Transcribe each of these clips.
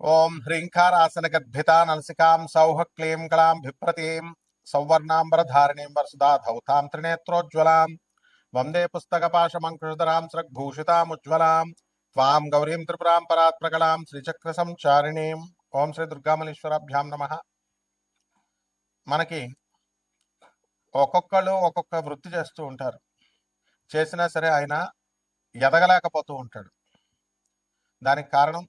ఓం హ్రీంకారాసనగద్భితా నలసికాం సౌహ క్లీం కళాం బిభ్రతీం సౌవర్ణాంబరధారిణీం వరసుదా ధౌతాం త్రినేత్రోజ్వలాం. వందే పుస్తకపాశమంకృతరాం సృగ్భూషితాముజ్వలాం త్వాం గౌరీం త్రిపురాం పరాత్మకళాం శ్రీచక్ర సంచారిణీం ఓం శ్రీ దుర్గామలేశ్వరాభ్యాం నమ. మనకి ఒక్కొక్కళ్ళు ఒక్కొక్క వృత్తి చేస్తూ ఉంటారు. చేసినా సరే ఆయన ఎదగలేకపోతూ ఉంటాడు. దానికి కారణం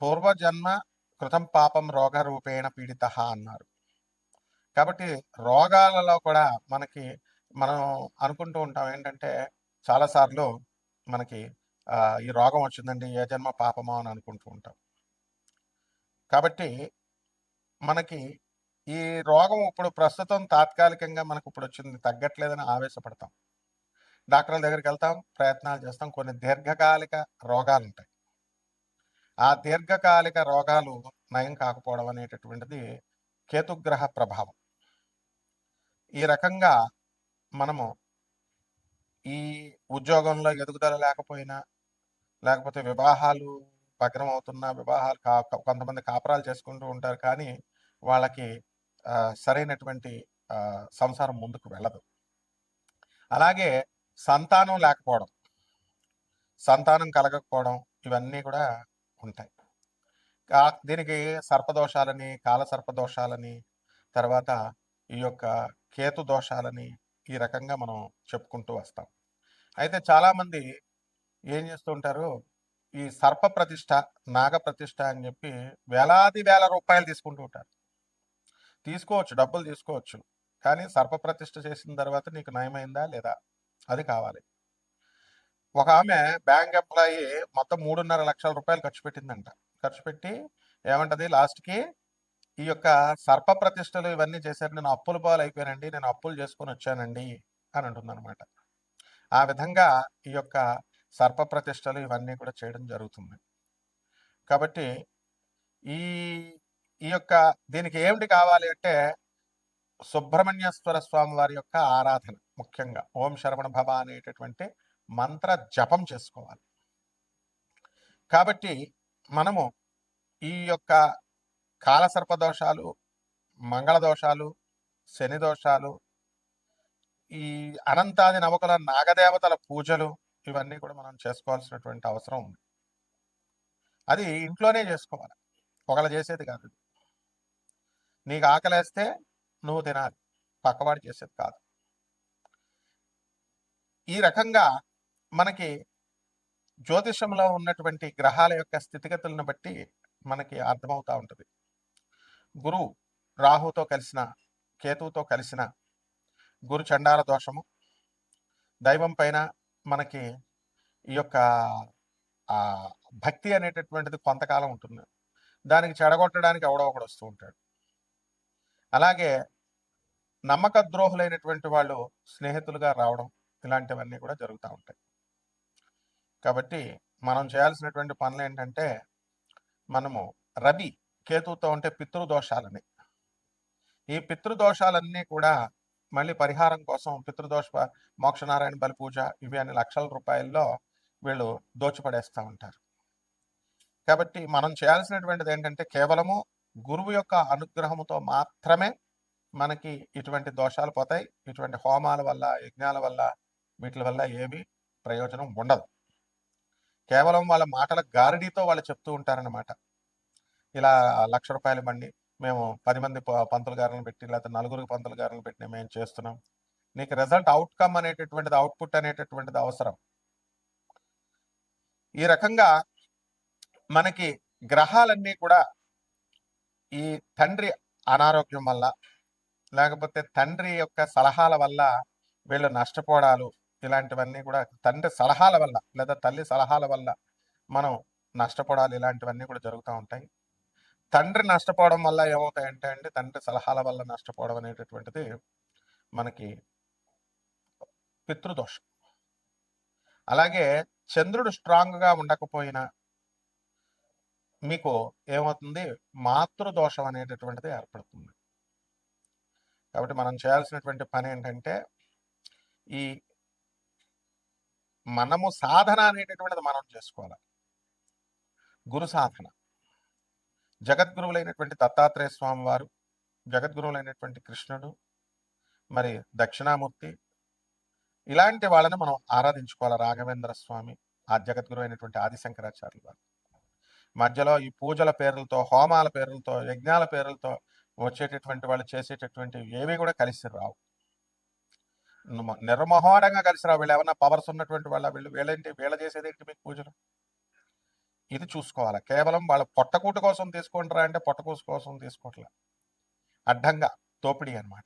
పూర్వజన్మ కృతం పాపం రోగ రూపేణ పీడిత అన్నారు. కాబట్టి రోగాలలో కూడా మనకి మనం అనుకుంటూ ఉంటాం ఏంటంటే చాలాసార్లు మనకి ఈ రోగం వచ్చిందండి ఏ జన్మ పాపమో అని అనుకుంటూ ఉంటాం. కాబట్టి మనకి ఈ రోగం ఇప్పుడు ప్రస్తుతం తాత్కాలికంగా మనకు ఇప్పుడు వచ్చింది తగ్గట్లేదని ఆవేశపడతాం. డాక్టర్ల దగ్గరికి వెళ్తాం ప్రయత్నాలు చేస్తాం కొన్ని దీర్ఘకాలిక రోగాలు ఉంటాయి ఆ దీర్ఘకాలిక రోగాలు నయం కాకపోవడం అనేటటువంటిది కేతుగ్రహ ప్రభావం. ఈ రకంగా మనము ఈ ఉద్యోగంలో ఎదుగుదల లేకపోయినా లేకపోతే వివాహాలు భగ్నం అవుతున్నా వివాహాలు కా కొంతమంది కాపురాలు చేసుకుంటూ ఉంటారు కానీ వాళ్ళకి సరైనటువంటి సంసారం ముందుకు వెళ్ళదు. అలాగే సంతానం లేకపోవడం సంతానం కలగకపోవడం ఇవన్నీ కూడా ఉంటాయి. దీనికి సర్పదోషాలని కాల సర్పదోషాలని తర్వాత ఈ యొక్క కేతు దోషాలని ఈ రకంగా మనం చెప్పుకుంటూ వస్తాం. అయితే చాలామంది ఏం చేస్తుంటారు ఈ సర్ప ప్రతిష్ట నాగ ప్రతిష్ట అని చెప్పి వేలాది వేల రూపాయలు తీసుకుంటూ ఉంటారు. తీసుకోవచ్చు డబ్బులు తీసుకోవచ్చు. కానీ సర్ప ప్రతిష్ట చేసిన తర్వాత నీకు నయమైందా లేదా? అది కావాలి. ఒక ఆమె బ్యాంక్ ఎంప్లాయీ మొత్తం మూడున్నర లక్షల రూపాయలు ఖర్చు పెట్టిందంట. ఖర్చు పెట్టి ఏమంటది లాస్ట్కి ఈ యొక్క సర్ప ప్రతిష్టలు ఇవన్నీ చేశారు నేను అప్పుల పాలు అయిపోయానండి నేను అప్పులు చేసుకొని వచ్చానండి అని అంటుందన్నమాట. ఆ విధంగా ఈ యొక్క సర్ప ప్రతిష్టలు ఇవన్నీ కూడా చేయడం జరుగుతుంది. కాబట్టి ఈ ఈ యొక్క దీనికి ఏమిటి కావాలి అంటే సుబ్రహ్మణ్యేశ్వర స్వామి వారి యొక్క ఆరాధన ముఖ్యంగా ఓం శరవణ భవ అనేటటువంటి మంత్ర జపం చేసుకోవాలి. కాబట్టి మనము ఈ యొక్క కాలసర్ప దోషాలు మంగళ దోషాలు శని దోషాలు ఈ అనంతాది నవకుల నాగదేవతల పూజలు ఇవన్నీ కూడా మనం చేసుకోవాల్సినటువంటి అవసరం ఉంది. అది ఇంట్లోనే చేసుకోవాలి. ఒకళ్ళు చేసేది కాదు నీకు ఆకలేస్తే నువ్వు తినాలి. పక్కవాడు చేసేది కాదు. ఈ రకంగా మనకి జ్యోతిషంలో ఉన్నటువంటి గ్రహాల యొక్క స్థితిగతులను బట్టి మనకి అర్థమవుతా ఉంటుంది. గురువు రాహుతో కలిసిన కేతువుతో కలిసిన గురు చండాల దోషము దైవం పైన మనకి ఈ యొక్క భక్తి అనేటటువంటిది కొంతకాలం ఉంటుంది. దానికి చెడగొట్టడానికి ఎవడో ఒకడు వస్తూ ఉంటాడు. అలాగే నమ్మక ద్రోహులైనటువంటి వాళ్ళు స్నేహితులుగా రావడం ఇలాంటివన్నీ కూడా జరుగుతూ ఉంటాయి. కాబట్టి మనం చేయాల్సినటువంటి పనులు ఏంటంటే మనము రవి కేతువుతో ఉంటే పితృదోషాలని. ఈ పితృదోషాలన్నీ కూడా మళ్ళీ పరిహారం కోసం పితృదోష మోక్షనారాయణ బలి పూజ ఇవి అన్ని లక్షల రూపాయల్లో వీళ్ళు దోచిపడేస్తూ ఉంటారు. కాబట్టి మనం చేయాల్సినటువంటిది ఏంటంటే కేవలము గురువు యొక్క అనుగ్రహముతో మాత్రమే మనకి ఇటువంటి దోషాలు పోతాయి. ఇటువంటి హోమాల వల్ల యజ్ఞాల వల్ల వీటి వల్ల ఏమీ ప్రయోజనం ఉండదు. కేవలం వాళ్ళ మాటల గారడీతో వాళ్ళు చెప్తూ ఉంటారనమాట ఇలా లక్ష రూపాయలు బండి మేము పది మంది ప- పంతులు గారులను పెట్టి లేకపోతే నలుగురు పంతులు గారులను పెట్టి మేము చేస్తున్నాం? నీకు రిజల్ట్ అవుట్కమ్ అనేటటువంటిది అవుట్పుట్ అనేటటువంటిది అవసరం. ఈ రకంగా మనకి గ్రహాలన్నీ కూడా ఈ తండ్రి అనారోగ్యం వల్ల లేకపోతే తండ్రి యొక్క సలహాల వల్ల వీళ్ళు నష్టపోవడాలు ఇలాంటివన్నీ కూడా తండ్రి సలహాల వల్ల లేదా తల్లి సలహాల వల్ల మనం నష్టపోవడాలు ఇలాంటివన్నీ కూడా జరుగుతూ ఉంటాయి. తండ్రి నష్టపోవడం వల్ల ఏమవుతాయంటే అండి తండ్రి సలహాల వల్ల నష్టపోవడం అనేటటువంటిది మనకి పితృదోషం. అలాగే చంద్రుడు స్ట్రాంగ్గా ఉండకపోయినా మీకు ఏమవుతుంది? మాతృదోషం అనేటటువంటిది ఏర్పడుతుంది. కాబట్టి మనం చేయాల్సినటువంటి పని ఏంటంటే ఈ మనము సాధన అనేటటువంటిది మనం చేసుకోవాలి. గురు సాధన. జగద్గురువులైనటువంటి దత్తాత్రేయ స్వామి వారు జగద్గురువులైనటువంటి కృష్ణుడు మరి దక్షిణామూర్తి ఇలాంటి వాళ్ళని మనం ఆరాధించుకోవాలి. రాఘవేంద్ర స్వామి ఆ జగద్గురు అయినటువంటి ఆదిశంకరాచార్యులు వారు. మధ్యలో ఈ పూజల పేర్లతో హోమాల పేర్లతో యజ్ఞాల పేర్లతో వచ్చేటటువంటి వాళ్ళు చేసేటటువంటి ఏవి కూడా కలిసి రావు. ను- నిర్మోహంగా కలిసి వీళ్ళు ఏమన్నా పవర్స్ ఉన్నటువంటి వాళ్ళ వీళ్ళు వీళ్ళేంటి? వీళ్ళ చేసేదేంటి మీకు పూజలు? ఇది చూసుకోవాలి. కేవలం వాళ్ళ పొట్టకూటు కోసం తీసుకుంటారా అంటే పొట్టకూసు కోసం తీసుకోవట్లే అడ్డంగా తోపిడి అనమాట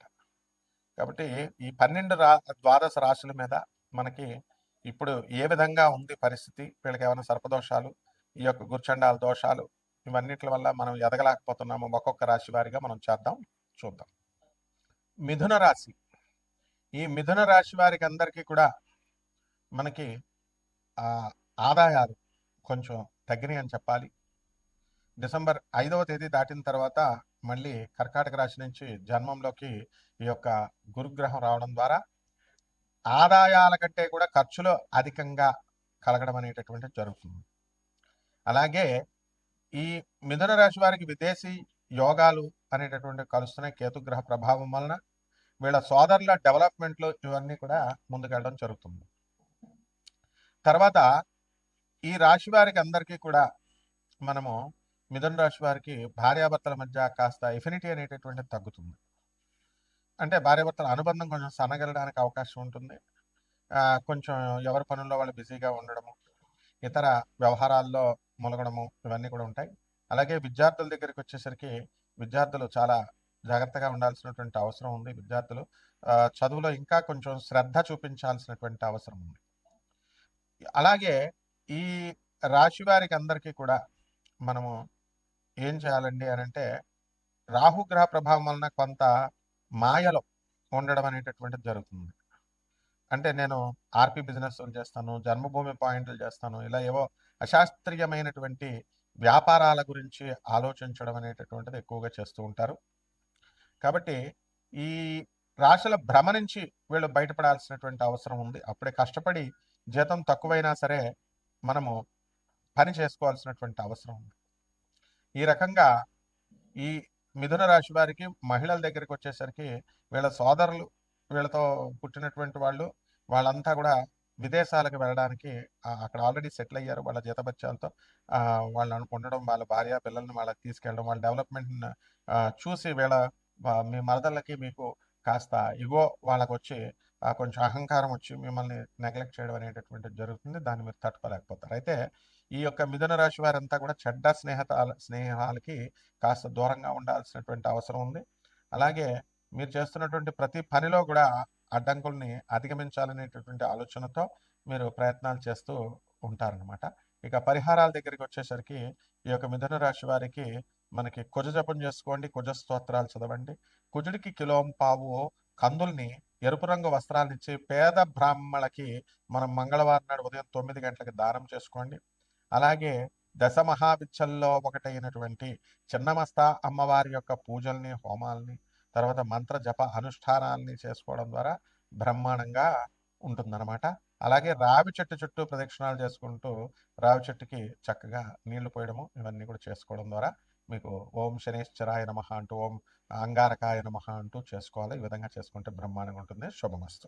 కాబట్టి ఈ పన్నెండు రా ద్వాదశ రాశుల మీద మనకి ఇప్పుడు ఏ విధంగా ఉంది పరిస్థితి? వీళ్ళకి ఏమైనా సర్పదోషాలు? ఈ యొక్క గుర్చండాల దోషాలు? ఇవన్నిటి వల్ల మనం ఎదగలేకపోతున్నాము? ఒక్కొక్క రాశి వారిగా మనం చేద్దాం చూద్దాం. మిథున రాశి. ఈ మిథున రాశి వారికి అందరికీ కూడా మనకి ఆదాయాలు కొంచెం తగ్గినాయి అని చెప్పాలి. డిసెంబర్ ఐదవ తేదీ దాటిన తర్వాత మళ్ళీ కర్కాటక రాశి నుంచి జన్మంలోకి ఈ యొక్క గురుగ్రహం రావడం ద్వారా ఆదాయాల కంటే కూడా ఖర్చులు అధికంగా కలగడం అనేటటువంటిది జరుగుతుంది. అలాగే ఈ మిథున రాశి వారికి విదేశీ యోగాలు అనేటటువంటి కలుస్తున్నాయి. కేతుగ్రహ ప్రభావం వలన వీళ్ళ సోదరుల డెవలప్మెంట్లు ఇవన్నీ కూడా ముందుకెళ్ళడం జరుగుతుంది. తర్వాత ఈ రాశి వారికి అందరికీ కూడా మనము మిథున రాశి వారికి భార్యాభర్తల మధ్య కాస్త ఎఫినిటీ అనేటటువంటిది తగ్గుతుంది. అంటే భార్యాభర్తల అనుబంధం కొంచెం సనగలడానికి అవకాశం ఉంటుంది. కొంచెం ఎవరి పనుల్లో వాళ్ళు బిజీగా ఉండడము ఇతర వ్యవహారాల్లో ములగడము ఇవన్నీ కూడా ఉంటాయి. అలాగే విద్యార్థుల దగ్గరికి వచ్చేసరికి విద్యార్థులు చాలా జాగ్రత్తగా ఉండాల్సినటువంటి అవసరం ఉంది విద్యార్థులు. చదువులో ఇంకా కొంచెం శ్రద్ధ చూపించాల్సినటువంటి అవసరం ఉంది. అలాగే ఈ రాశి వారికి అందరికీ కూడా మనము ఏం చేయాలండి అని అంటే రాహుగ్రహ ప్రభావం వలన కొంత మాయలో ఉండడం అనేటటువంటిది జరుగుతుంది. అంటే నేను ఆర్పి బిజినెస్ చేస్తాను జన్మభూమి పాయింట్లు చేస్తాను ఇలా ఏవో అశాస్త్రీయమైనటువంటి వ్యాపారాల గురించి ఆలోచించడం అనేటటువంటిది ఎక్కువగా చేస్తూ ఉంటారు. కాబట్టి ఈ రాశుల భ్రమ నుంచి వీళ్ళు బయటపడాల్సినటువంటి అవసరం ఉంది. అప్పుడే కష్టపడి జీతం తక్కువైనా సరే మనము పని చేసుకోవాల్సినటువంటి అవసరం ఉంది. ఈ రకంగా ఈ మిథున రాశి వారికి మహిళల దగ్గరికి వచ్చేసరికి వీళ్ళ సోదరులు వీళ్ళతో పుట్టినటువంటి వాళ్ళు వాళ్ళంతా కూడా విదేశాలకు వెళ్ళడానికి అక్కడ ఆల్రెడీ సెటిల్ అయ్యారు. వాళ్ళ జీతభత్యాలతో వాళ్ళని ఉండడం వాళ్ళ భార్య పిల్లల్ని వాళ్ళకి తీసుకెళ్ళడం వాళ్ళ డెవలప్మెంట్ చూసి వీళ్ళ మీ మరదళ్ళకి మీకు కాస్త ఇగో వాళ్ళకి వచ్చి కొంచెం అహంకారం వచ్చి మిమ్మల్ని నెగ్లెక్ట్ చేయడం అనేటటువంటిది జరుగుతుంది. దాన్ని మీరు తట్టుకోలేకపోతారు. అయితే ఈ యొక్క మిథున రాశి వారంతా కూడా చెడ్డ స్నేహత స్నేహాలకి కాస్త దూరంగా ఉండాల్సినటువంటి అవసరం ఉంది. అలాగే మీరు చేస్తున్నటువంటి ప్రతి పనిలో కూడా అడ్డంకుల్ని అధిగమించాలనేటటువంటి ఆలోచనతో మీరు ప్రయత్నాలు చేస్తూ ఉంటారనమాట ఇక పరిహారాల దగ్గరికి వచ్చేసరికి ఈ యొక్క మిథున రాశి వారికి మనకి కుజ జపం చేసుకోండి కుజ స్తోత్రాలు చదవండి. కుజుడికి కిలోం పావు కందుల్ని ఎరుపు రంగు వస్త్రాలు ఇచ్చి పేద బ్రాహ్మణులకి మనం మంగళవారం నాడు ఉదయం తొమ్మిది గంటలకు దానం చేసుకోండి. అలాగే దశ మహావిచ్చల్లో ఒకటైనటువంటి చిన్నమస్త అమ్మవారి యొక్క పూజల్ని హోమాల్ని తర్వాత మంత్ర జప అనుష్ఠానాల్ని చేసుకోవడం ద్వారా బ్రహ్మాండంగా ఉంటుందన్నమాట. అలాగే రావి చెట్టు చుట్టూ ప్రదక్షిణాలు చేసుకుంటూ రావి చెట్టుకి చక్కగా నీళ్ళు పోయడము ఇవన్నీ కూడా చేసుకోవడం ద్వారా మీకు ఓం శనేశ్వరాయ నమః అంటూ ఓం అంగారకాయ నమః అంటూ చేసుకోవాలి. ఈ విధంగా చేసుకుంటే బ్రహ్మాండంగా ఉంటుంది. శుభమస్తు.